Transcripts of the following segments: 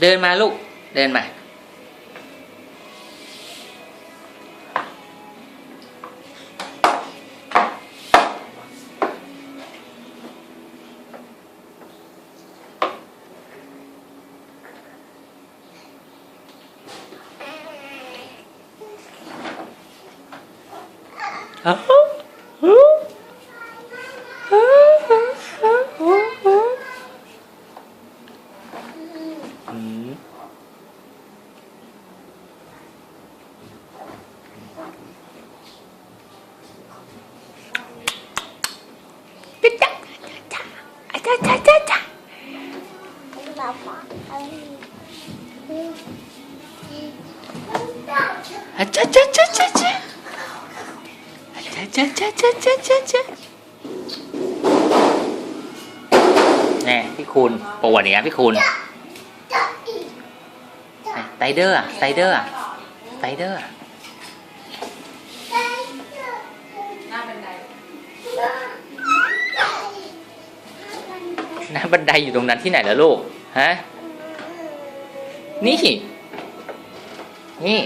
เดินมาลู อะจ๊ะจ๊ะจ๊ะจ๊ะจ๊ะอะจ๊ะจ๊ะจ๊ะจ๊ะจ๊ะจ๊ะจ๊ะแน่พี่คุณปวดอย่างเงี้ยพี่คุณไตเดอร์อะไตเดอร์อะไตเดอร์อะหน้าบันไดหน้าบันไดอยู่ตรงนั้นที่ไหนล่ะลูก ฮะ นี่ นี่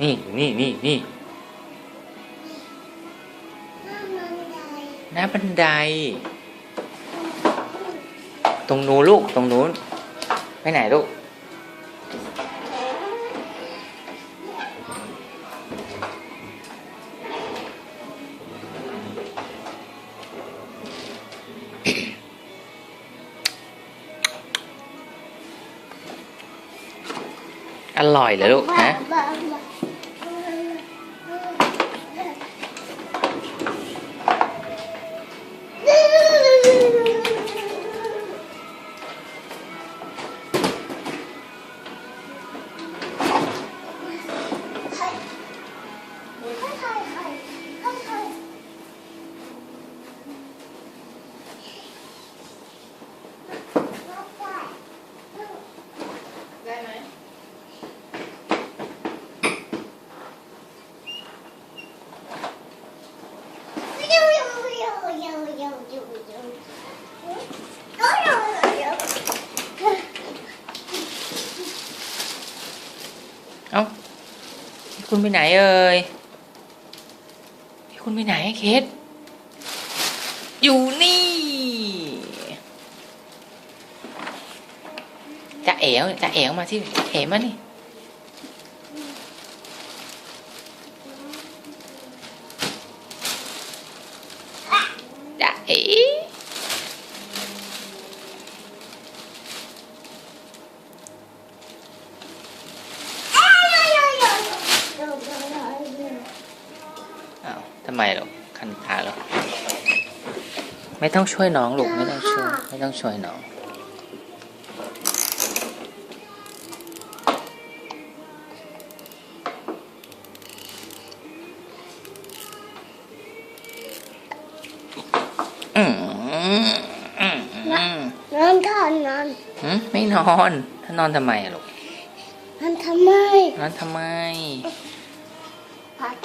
นี่นี่นี่นี่หน้าบันได ตรงนู้นลูก ตรงนู้น ไปไหนลูก อร่อยเหรอลูกฮะ เอ้าพี่คุณไปไหนเอ่ยพี่คุณไปไหนเคสอยู่นี่จะเอ๋วจะเอ๋วมาที่เอ๋มานี่จะเอ้าวทำไมหรอคันขาหรอไม่ต้องช่วยน้องลูกไม่ต้องช่วยไม่ต้องช่วยน้อง นอนก่อนนอนหืมไม่นอน ถ้านอนทำไมอะลูกนอนทำไมนอนทำไมน